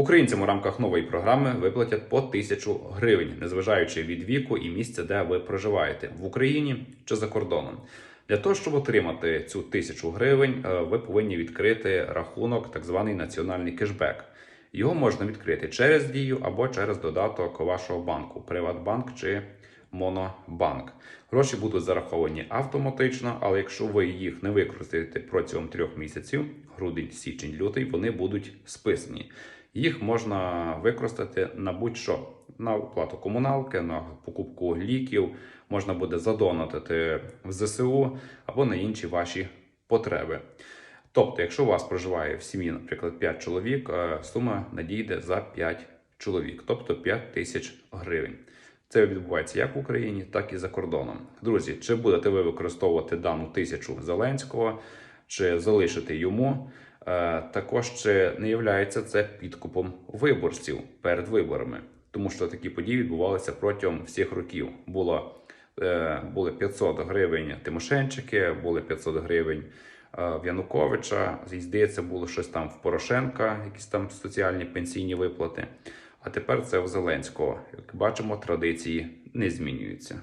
Українцям у рамках нової програми виплатять по тисячу гривень, незважаючи від віку і місця, де ви проживаєте в Україні чи за кордоном. Для того, щоб отримати цю тисячу гривень, е, ви повинні відкрити рахунок, так званий національний кешбек. Його можна відкрити через дію або через додаток вашого банку, Приватбанк чи Монобанк. Гроші будуть зараховані автоматично, але якщо ви їх не використаєте протягом трьох місяців, грудень, січень, лютий, вони будуть списані. Їх можна використати на будь-що на оплату комуналки, на покупку ліків, можна буде задонатити в ЗСУ або на інші ваші потреби. Тобто, якщо у вас проживає в сім'ї, наприклад, 5 чоловік, е, сума надійде за 5 чоловік, тобто 5 тисяч гривень. Це відбувається як в Україні, так і за кордоном. Друзі, чи будете ви використовувати дану тисячу Зеленського, чи залишите йому? Е, Також чи не є це підкупом виборців перед виборами, тому що такі події відбувалися протягом всіх років. Було е, були 500 гривень Тимошенчики, були 500 гривень е, в Януковича. Здається, було щось там в Порошенка, якісь там соціальні пенсійні виплати. А тепер це в Зеленського. Як бачимо, традиції не змінюються.